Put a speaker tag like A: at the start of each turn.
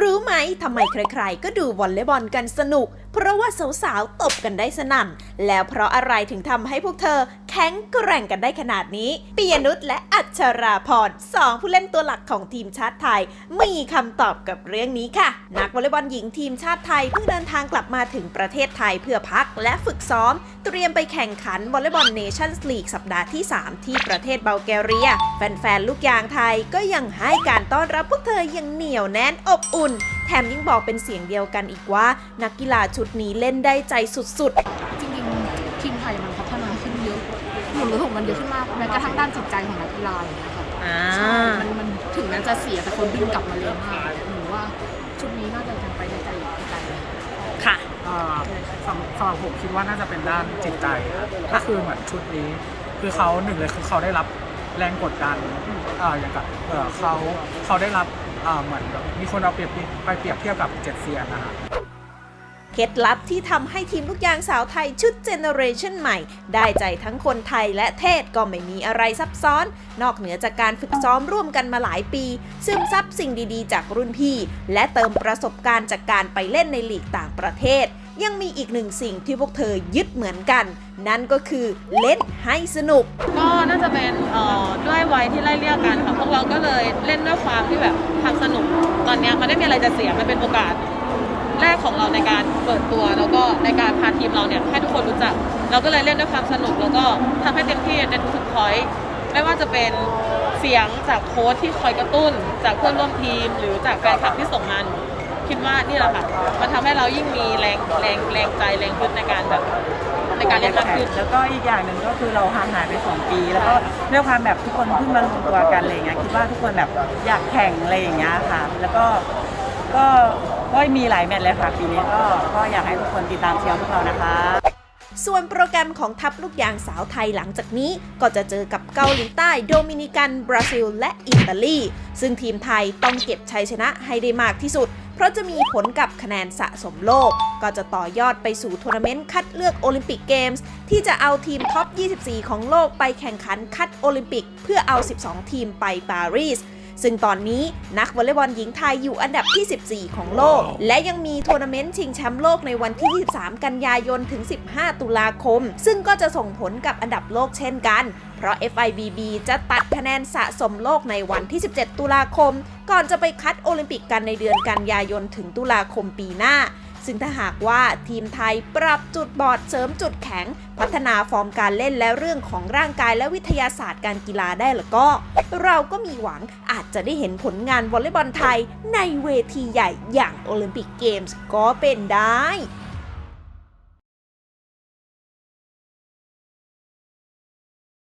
A: รู้ไหมทำไมใครๆ ก็ดูวอลเลย์บอลกันสนุก เพราะว่าสาวๆตบกันได้สนั่น แล้วเพราะอะไรถึงทำให้พวกเธอแข็งแกร่งกันได้ขนาดนี้ปียนุชและอัชราพรสองผู้เล่นตัวหลักของทีมชาติไทย มีคำตอบกับเรื่องนี้ค่ะ นักวอลเลย์บอลหญิงทีมชาติไทยเพิ่งเดินทางกลับมาถึงประเทศไทยเพื่อพักและฝึกซ้อม เตรียมไปแข่งขันวอลเลย์บอลเนชั่นส์ลีกสัปดาห์ที่ 3 ที่ประเทศเบลแกเรีย แฟนๆลูกยางไทยก็ยังให้การต้อนรับพวกเธออย่างเหนียวแน่นอบอุ่น แถมยังบอกเป็นเสียงเดียวกันอีกว่า นักกีฬาชุดนี้เล่นได้ใจสุดๆ
B: จริงๆ ทีมไทยมันพัฒนาขึ้นเยอะหนูรู้สึกมันเยอะขึ้นมากแม้กระทั่งด้านจิตใจของนักกีฬาอย่างเงี้ยค่ะ
A: อ่า
B: ใช่มันมันถึงแม้จะเสียแต่คนดึงกลับมาเร็วมากหนูว่าชุดนี้น่าจะยังไปได้ไกลอีกไกลเลย
A: ค่ะ
C: อ่าสำสำหรับผมคิดว่าน่าจะเป็นด้านจิตใจครับก็คือเหมือนชุดนี้ คือเขาหนึ่งเลยคือเขาได้รับแรงกดดันอ่าอย่างกับเอ่อเขาเขาได้รับอ่า เหมือนแบบมีคนเอาเปรียบไปเปรียบเทียบกับเจ็ดเซียนนะฮะ
A: เคล็ดลับที่ทำให้ทีมลูกยางสาวไทยชุดเจเนอเรชันใหม่ ได้ใจทั้งคนไทยและเทศก็ไม่มีอะไรซับซ้อน นอกเหนือจากการฝึกซ้อมร่วมกันมาหลายปี ซึมซับสิ่งดีๆ จากรุ่นพี่ และเติมประสบการณ์จากการไปเล่นในลีกต่างประเทศ ยังมีอีกหนึ่งสิ่งที่พวกเธอยึดเหมือนกัน นั่นก็คือเล่นให้สนุก
D: ก็น่าจะเป็นเอ่อด้วยวัยที่ไล่เรียกกันค่ะพวกเราก็เลยเล่นด้วยความที่แบบ อะไรจะเสียมันเป็นโอกาสแรกของเราในการเปิดตัว แล้วก็ในการพาทีมเราเนี่ยให้ทุกคนรู้จัก เราก็เลยเล่นด้วยความสนุก แล้วก็ทำให้เต็มที่ในทุกๆพอยต์ไม่ว่าจะเป็นเสียงจากโค้ชที่คอยกระตุ้น จากเพื่อนร่วมทีม หรือจากแฟนคลับที่ส่งมานคิดว่านี่แหละค่ะมันทำให้เรายิ่งมีแรงแรงแรงใจแรงฮึดในการแบบในการเล่นมากขึ้น
E: แล้วก็อีกอย่างหนึ่งก็คือเราห่างหายไป2ปี แล้วก็ด้วยความแบบทุกคนเพิ่งมารวมตัวกันอะไรอย่างเงี้ยคิดว่าทุกคนแบบอยากแข่งอะไรอย่างเงี้ยค่ะ แล้วก็ ก็ก็มีหลายแมตช์เลยค่ะปีนี้ก็ก็อยากให้ทุกคนติดตามเชียร์พวกเรานะคะ
A: ส่วนโปรแกรมของทัพลูกยางสาวไทยหลังจากนี้ ก็จะเจอกับเกาหลีใต้ โดมินิกัน บราซิล และอิตาลี ซึ่งทีมไทยต้องเก็บชัยชนะให้ได้มากที่สุด เพราะจะมีผลกับคะแนนสะสมโลก ก็จะต่อยอดไปสู่ทัวร์นาเมนต์คัดเลือกโอลิมปิกเกมส์ที่จะเอาทีมท็อป 24 ของโลกไปแข่งขันคัดโอลิมปิก เพื่อเอา 12 ทีมไปปารีส ซึ่งตอนนี้นักวอลเลย์บอลหญิงไทยอยู่อันดับที่ 14 ของโลก และยังมีทัวร์นาเมนต์ชิงแชมป์โลกในวันที่ 23 กันยายนถึง 15 ตุลาคม ซึ่งก็จะส่งผลกับอันดับโลกเช่นกัน เพราะ FIBB จะตัดคะแนนสะสมโลกในวันที่ 17 ตุลาคม ก่อนจะไปคัดโอลิมปิกกันในเดือนกันยายนถึงตุลาคมปีหน้า ซึ่งถ้าหากว่าทีมไทยปรับจุดบอดเสริมจุดแข็ง พัฒนาฟอร์มการเล่นและเรื่องของร่างกายและวิทยาศาสตร์การกีฬาได้แล้วก็ เราก็มีหวังอาจจะได้เห็นผลงานวอลเลย์บอลไทยในเวทีใหญ่อย่างโอลิมปิกเกมส์ก็เป็นได้